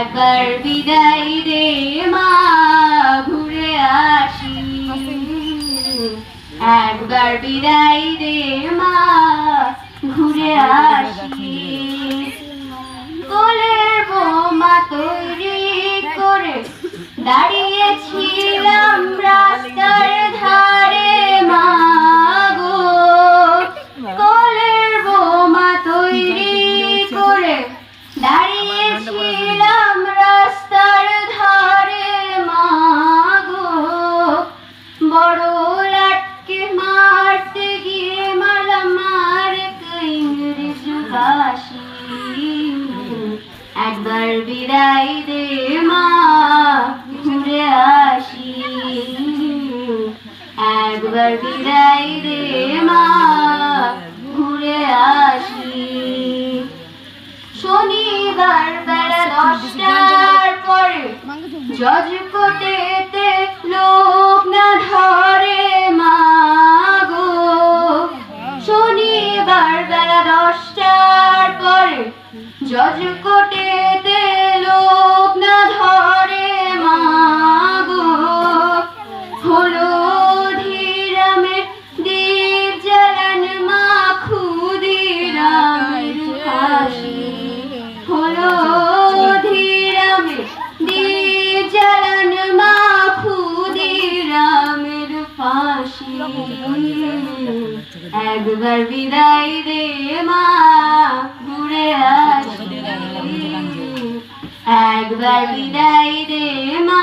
একবার বিদায় রে মা, ঘুরে আসি। একবার বিদায় রে মা, ঘুরে আসি। কোলের বোমা তৈরি করে দাঁড়িয়েছিলাম রাস্তার একবার বিদায় দে মা ঘুরে আসি। একবার বিদায় দে মা ঘুরে আসি। শনিবার বেলা দশটার পরে জজ একবার বিদায় দে মা ঘুরে একবার বিদায় দে মা।